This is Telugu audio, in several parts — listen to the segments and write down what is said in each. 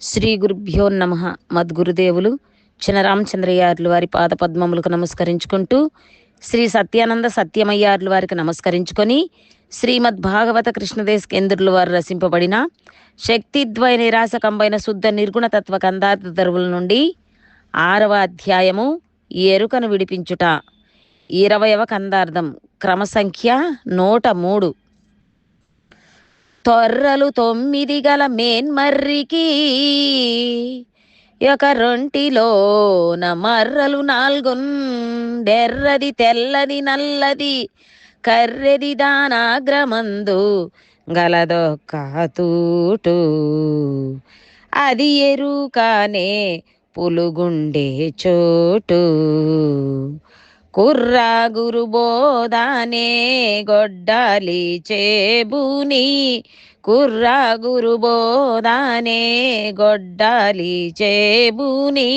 శ్రీ గురుభ్యో నమ. మద్గురుదేవులు చినరామచంద్రయ్యార్లు వారి పాద పద్మములకు నమస్కరించుకుంటూ శ్రీ సత్యానంద సత్యమయ్యార్లు వారికి నమస్కరించుకొని శ్రీమద్ భాగవత కృష్ణదేశ్ కేంద్రులు వారు రచింపబడిన శక్తిద్వయ నిరాశకంబైన శుద్ధ నిర్గుణతత్వ కందార్థ దరువుల నుండి ఆరవ అధ్యాయము ఎరుకను విడిపించుట. ఇరవయవ కందార్థం. క్రమ సంఖ్య నూట మూడు. తొర్రలు తొమ్మిది గల మేన్మర్రికి ఒక రొంటిలోన మర్రలు నాల్గొండెర్రది తెల్లది నల్లది కర్రెది దానాగ్రమందు గలదొక్క తూటు అది ఎరుకానే పులుగుండే చోటు. కుర్రా గురు బోధానే గొడ్డాలి చేబుని. కుర్రా గురు బోధానే గొడ్డాలి చేబూని.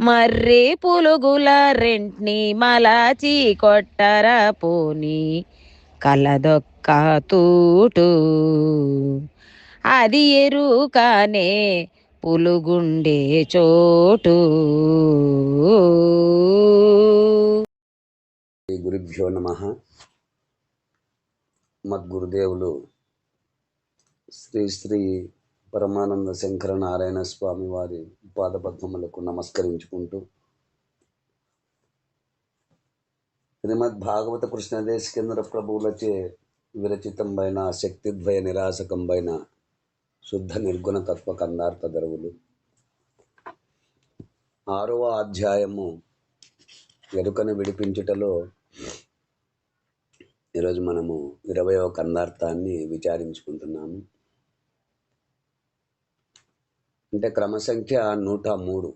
మర్రి పులుగుల రెంట్ని మలాచి కొట్టర పోని. కలదొక్క తూటు అది ఎరుకానే పులుగుండే చోటు. గురుభ్యో నమ. మద్గురుదేవులు శ్రీ శ్రీ పరమానంద శంకర నారాయణ స్వామి వారి పాదపద్మములకు నమస్కరించుకుంటూ శ్రీమద్ భాగవత కృష్ణదేశ కేంద్ర ప్రభువులచే విరచితంబైన శక్తిద్వయ నిరాశకంబైన శుద్ధ నిర్గుణ తత్వ కందార్థ దరువులు. ఆరవ అధ్యాయము ఎరుకను విడిపించుటలో ఈరోజు మనము ఇరవయవ కందార్థాన్ని విచారించుకుంటున్నాము. అంటే క్రమసంఖ్య నూట మూడు.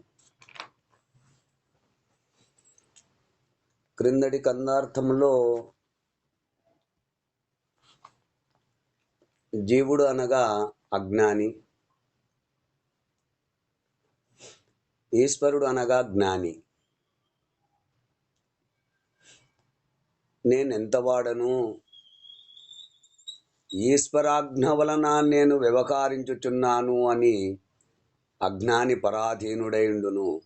క్రిందటి కందార్థంలో జీవుడు అనగా అజ్ఞాని. ఈశ్వరుడు అనగా జ్ఞాని. నేనెంత వాడను? ఈశ్వరాజ్ఞ వలన నేను వ్యవహరించుచున్నాను అని అజ్ఞాని పరాధీనుడైండును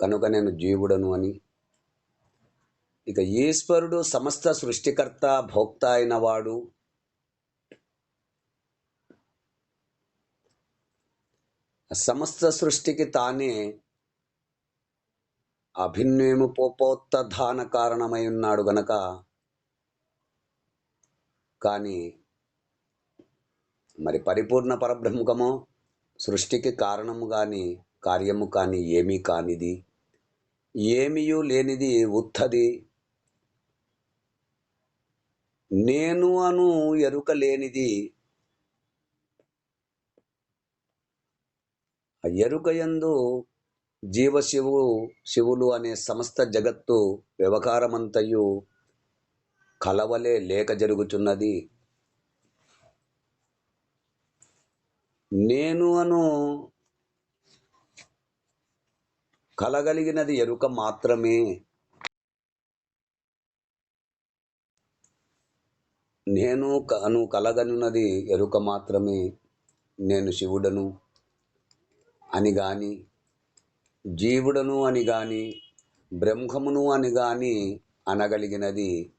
కనుక నేను జీవుడను అని. ఇక ఈశ్వరుడు సమస్త సృష్టికర్త భోక్త అయిన వాడు సమస్త సృష్టికి తానే అభిన్వేము పోపోత్తధాన కారణమై ఉన్నాడు గనక. కానీ మరి పరిపూర్ణ పరబ్రహ్మకమో సృష్టికి కారణము కానీ కార్యము కానీ ఏమీ కానిది. ఏమీయూ లేనిది ఉత్తది. నేను అను ఎరుక లేనిది. ఆ ఎరుక యందు జీవశివు శివులు అనే సమస్త జగత్తు వ్యవహారమంతయు కలవలే లేక జరుగుచున్నది. నేను అను కలగలిగినది ఎరుక మాత్రమే. నేను అను కలగనున్నది ఎరుక మాత్రమే. నేను శివుడను. అని గాని జీవుడను అని గాని బ్రహ్మమును అని గాని అనగలిగినది.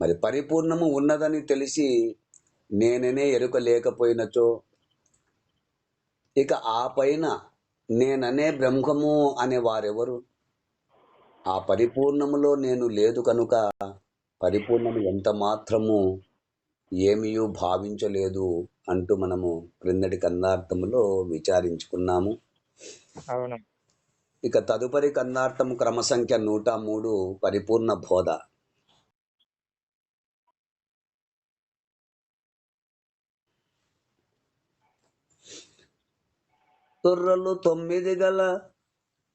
మరి పరిపూర్ణము ఉన్నదని తెలిసి నేననే ఎరుక లేకపోయినచో ఇక ఆ పైన నేననే బ్రహ్మము అనే వారెవరు ఆ పరిపూర్ణములో నేను లేదు కనుక పరిపూర్ణము ఎంత మాత్రము ఏమీయూ భావించలేదు అంటూ మనము క్రిందటి కందార్థములో విచారించుకున్నాము. అవును. ఇక తదుపరి కన్నార్థం క్రమ సంఖ్య నూట మూడు పరిపూర్ణ బోధ. తుర్రలు తొమ్మిది గల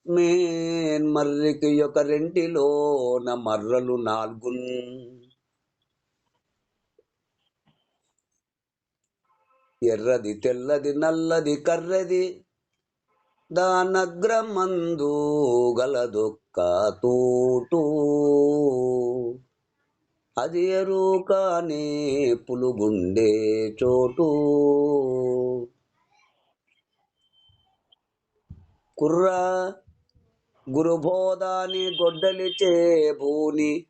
మేన్ మర్రికి ఒక రెంటిలోన మర్రలు నాలుగున్. ఎర్రది తెల్లది నల్లది కర్రది దానగ్రమందు గలదొక్క తోటు. అది కానీ పులుగుండే చోటు. కుర్రా గురుబోధాని గొడ్డలిచే భూని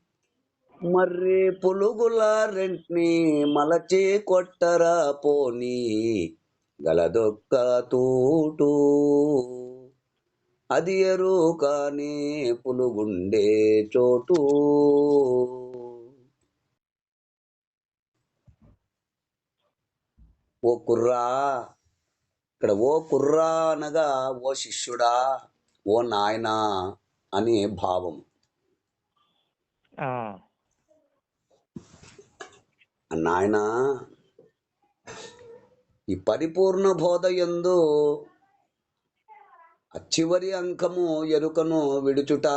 మర్రి పులుగుల రెంట్ని మలచి కొట్టరా పోనీ. గలదొక్క తూటు. అది ఎరుకనే పులుగుండే చోటు. ఓ కుర్రా ఇక్కడ ఓ కుర్రా అనగా ఓ శిష్యుడా ఓ నాయనా అనే భావం. ఆ, నాయనా ఈ పరిపూర్ణ బోధ యందు ఆ చివరి అంకము ఎరుకను విడుచుట.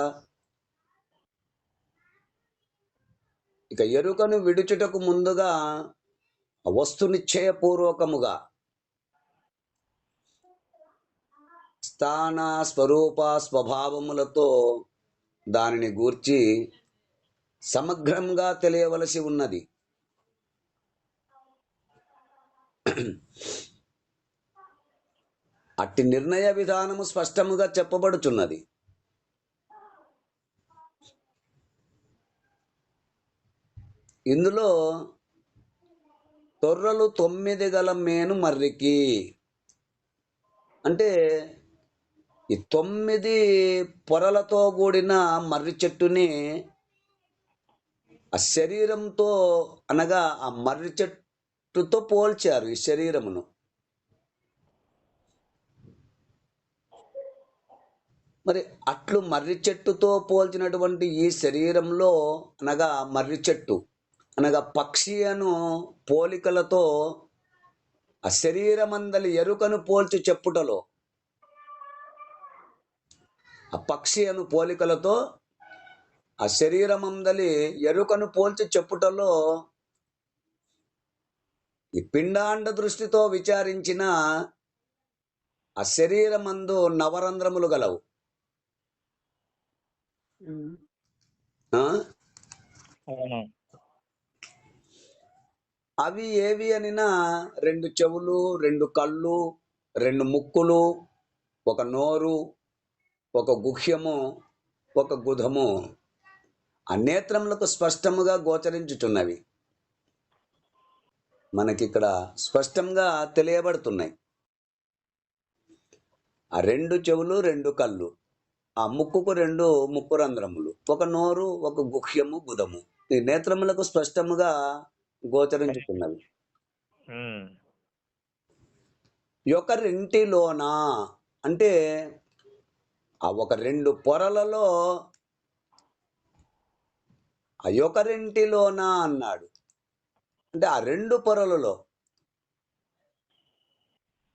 ఇక ఎరుకను విడుచుటకు ముందుగా వస్తునిశ్చయపూర్వకముగా వస్తు నిశ్చయపూర్వకముగా స్థాన స్వరూప స్వభావములతో దానిని గూర్చి సమగ్రంగా తెలియవలసి ఉన్నది. అట్టి నిర్ణయ విధానము స్పష్టముగా చెప్పబడుచున్నది. ఇందులో తొర్రలు తొమ్మిది గల మేను మర్రికి. అంటే ఈ తొమ్మిది పొరలతో కూడిన మర్రి చెట్టుని ఆ శరీరంతో అనగా ఆ మర్రి చెట్టుతో పోల్చారు ఈ శరీరమును. మరి అట్లు మర్రి చెట్టుతో పోల్చినటువంటి ఈ శరీరంలో అనగా మర్రి చెట్టు అనగా పక్షి అను పోలికలతో ఆ శరీరమందలి ఎరుకను పోల్చి చెప్పుటలో ఆ పక్షి అను పోలికలతో ఆ శరీరమందలి ఎరుకను పోల్చి చెప్పుటలో ఈ పిండాండ దృష్టితో విచారించిన ఆ శరీరమందు నవరంధ్రములు గలవు. అవి ఏవి అనినా? రెండు చెవులు రెండు కళ్ళు రెండు ముక్కులు ఒక నోరు ఒక గుహ్యము ఒక గుధము. ఆ నేత్రములకు స్పష్టముగా గోచరించుచున్నవి. మనకిక్కడ స్పష్టంగా తెలియబడుతున్నాయి. ఆ రెండు చెవులు రెండు కళ్ళు. ఆ ముక్కుకు రెండు ముక్కు రంధ్రములు ఒక నోరు ఒక గుహ్యము గుదము. ఈ నేత్రములకు స్పష్టముగా గోచరించుతున్నవి ఉమ్, ఒకరింటిలోన అంటే ఆ ఒక రెండు పొరలలో ఆ ఒకరింటిలోన అన్నాడు. అంటే ఆ రెండు పొరలలో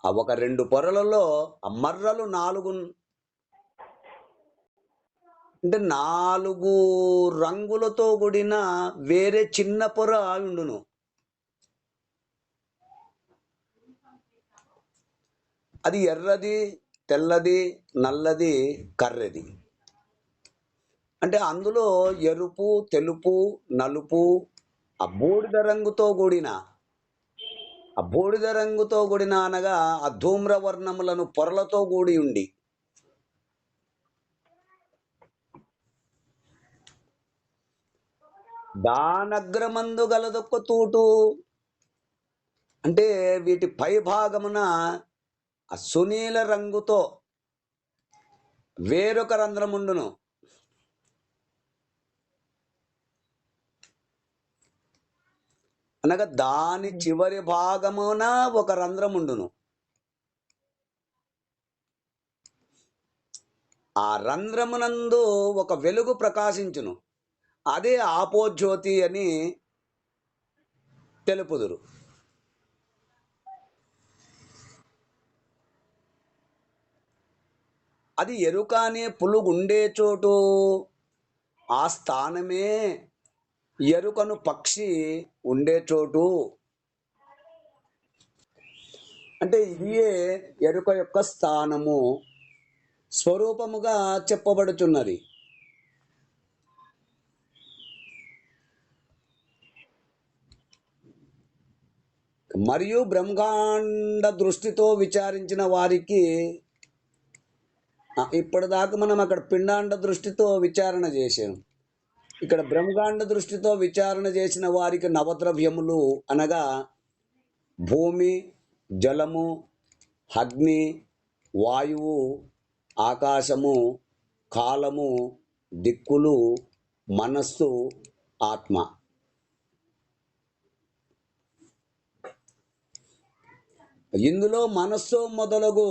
ఆ ఒక రెండు పొరలలో ఆ మర్రలు నాలుగు అంటే నాలుగు రంగులతో కూడిన వేరే చిన్న పొర ఉండును. అది ఎర్రది తెల్లది నల్లది కర్రెది. అంటే అందులో ఎరుపు తెలుపు నలుపు ఆ బూడిద రంగుతో కూడిన ఆ బూడిద రంగుతో కూడిన అనగా ఆ ధూమ్ర వర్ణములను పొరలతో కూడి ఉండి దానగ్రమందు గలదొక్క తూటు. అంటే వీటి పై భాగమున సునీల రంగుతో వేరొక రంధ్రముండును. అనగా దాని చివరి భాగమున ఒక రంధ్రముండును. ఆ రంధ్రమునందు ఒక వెలుగు ప్రకాశించును. అదే ఆపోజ్యోతి అని తెలుపుదురు. అది ఎరుకానే పులుగుండే చోటు ఆ స్థానమే ఎరుకను పక్షి ఉండే చోటు. అంటే ఇదియే ఎరుక యొక్క స్థానము. స్వరూపముగా చెప్పబడుచున్నది. మరియు బ్రహ్మాండ దృష్టితో విచారించిన వారికి ఇప్పటిదాకా మనం అక్కడ పిండాండ దృష్టితో విచారణ చేసాం ఇక్కడ బ్రహ్మాండ దృష్టితో విచారణ చేసిన వారికి నవద్రవ్యములు అనగా భూమి జలము అగ్ని వాయువు ఆకాశము కాలము దిక్కులు మనస్సు ఆత్మ. ఇందులో మనస్సు మొదలగు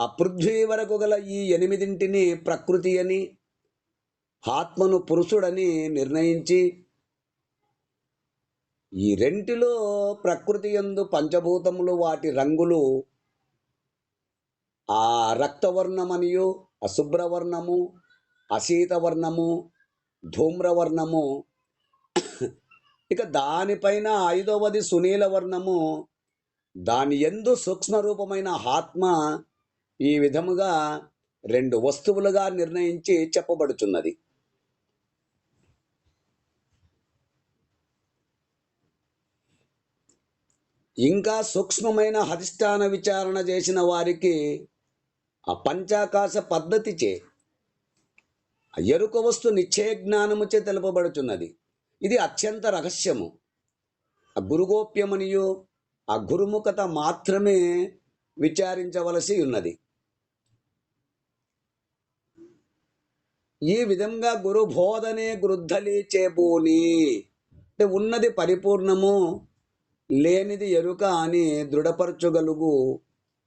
ఆ పృథ్వీ వరకు గల ఈ ఎనిమిదింటిని ప్రకృతి అని ఆత్మను పురుషుడని నిర్ణయించి ఈ రెంటిలో ప్రకృతి యందు పంచభూతములు వాటి రంగులు ఆ రక్తవర్ణమనియు అశుభ్రవర్ణము అశీతవర్ణము ధూమ్రవర్ణము. ఇక దానిపైన ఐదవది సునీల వర్ణము దాని ఎందు సూక్ష్మ రూపమైన ఆత్మ ఈ విధముగా రెండు వస్తువులుగా నిర్ణయించి చెప్పబడుచున్నది. ఇంకా సూక్ష్మమైన అధిష్టాన విచారణ చేసిన వారికి ఆ పంచాకాశ పద్ధతిచే ఆ ఎరుక వస్తు నిశ్చయ జ్ఞానముచే తెలుపబడుచున్నది. ఇది అత్యంత రహస్యము. ఆ గురుగోప్యమనియు ఆ గురుముఖత మాత్రమే విచారించవలసి ఉన్నది. ఈ విధంగా గురు బోధనే గృద్ధలి చేబూని. అంటే ఉన్నది పరిపూర్ణము లేనిది ఎరుక అని దృఢపరచగలుగు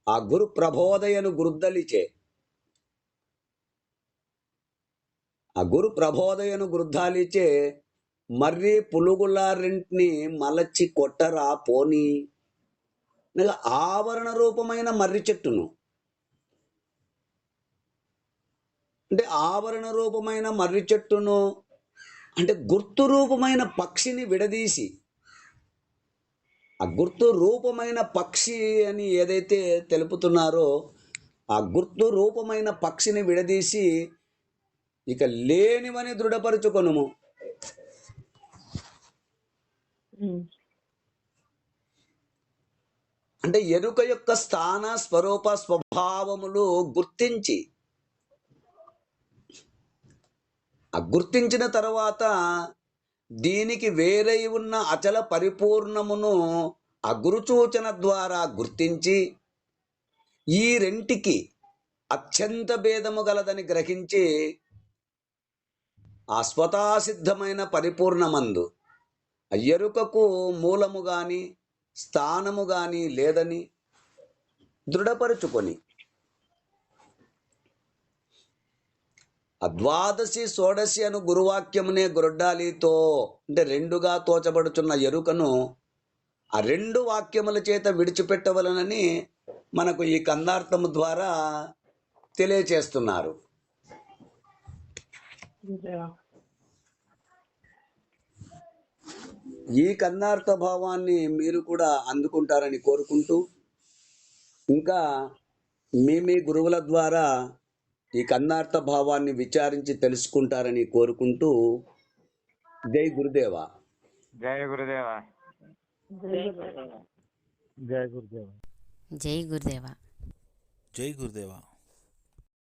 ఆ గురు ప్రబోధయను గురుద్దలిచే ఆ గురు ప్రబోధయను గృద్ధాలిచే మర్రి పులుగులారింటిని మలచి కొట్టరా పోనీ. అనగా ఆవరణ రూపమైన మర్రి చెట్టును. అంటే ఆవరణ రూపమైన మర్రి చెట్టును అంటే గుర్తు రూపమైన పక్షిని విడదీసి ఆ గుర్తు రూపమైన పక్షి అని ఏదైతే తెలుపుతున్నారో ఆ గుర్తు రూపమైన పక్షిని విడదీసి ఇక లేనివని దృఢపరుచుకొనుము. అంటే ఎరుక యొక్క స్థాన స్వరూప స్వభావములు గుర్తించి ఆ గుర్తించిన తర్వాత దీనికి వేరై ఉన్న అచల పరిపూర్ణమును ఆ గురుచూచన ద్వారా గుర్తించి ఈ రెంటికి అత్యంత భేదము గలదని గ్రహించి ఆ స్వతాసిద్ధమైన పరిపూర్ణమందు ఆ ఎరుకకు మూలము కానీ స్థానము కానీ లేదని దృఢపరుచుకొని అద్వాదశి ద్వాదశి షోడశి అను గురువాక్యమునే గురుడ్డాలితో అంటే రెండుగా తోచబడుచున్న ఎరుకను ఆ రెండు వాక్యముల చేత విడిచిపెట్టవలనని మనకు ఈ కందార్థము ద్వారా తెలియచేస్తున్నారు. ఈ కందార్థ భావాన్ని మీరు కూడా అందుకుంటారని కోరుకుంటూ ఇంకా మీ మీ గురువుల ద్వారా ఈ కన్నార్థ భావాన్ని విచారించి తెలుసుకుంటారని కోరుకుంటూ జై గురుదేవ. జై గురుదేవ. జై గురుదేవ. జై గురుదేవ. జై గురుదేవ.